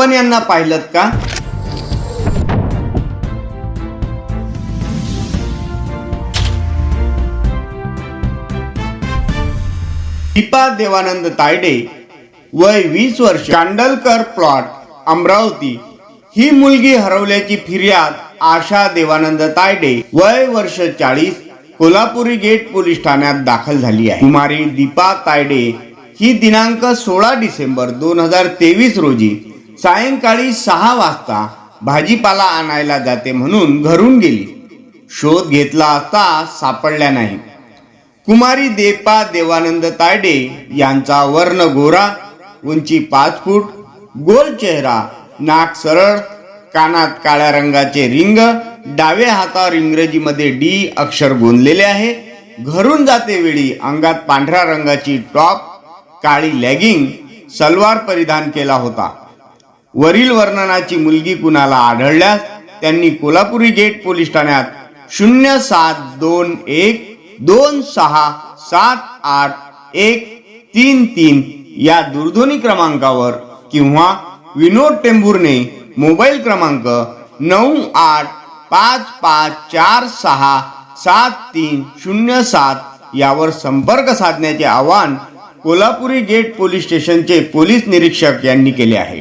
आपण यांना पाहिलं का? दीपा देवानंद तायडे वय वीस वर्ष कांडलकर प्लॉट अमरावती. ही मुलगी हरवल्याची फिर्याद आशा देवानंद तायडे वय वर्ष चाळीस कोल्हापुरी गेट पोलीस ठाण्यात दाखल झाली आहे. कुमारी दीपा तायडे ही दिनांक सोळा डिसेंबर दोन हजार तेवीस रोजी सायंकाळी सहा वाजता भाजीपाला आणायला जाते म्हणून घरून गेली. शोध घेतला असता सापडल्या नाही. कुमारी देपा देवानंद तायडे यांचा वर्ण गोरा उंची पाच फूट गोल चेहरा नाक सरळ कानात काळ्या रंगाचे रिंग डाव्या हातावर इंग्रजीमध्ये डी अक्षर गोंदलेले आहे. घरून जाते वेळी अंगात पांढऱ्या रंगाची टॉप काळी लेगिंग सलवार परिधान केला होता. वरील वर्णनाची मुलगी कुणाला आढळल्यास त्यांनी कोल्हापुरी गेट पोलीस ठाण्यात शून्य सात दोन एक दोन सहा सात आठ एक तीन तीन या दूरध्वनी क्रमांकावर किंवा विनोद टेंभुर्णे मोबाईल क्रमांक नऊ आठ पाच पाच चार सहा सात तीन शून्य सात यावर संपर्क साधण्याचे आवाहन कोल्हापुरी गेट पोलीस स्टेशनचे पोलीस निरीक्षक यांनी केले आहे.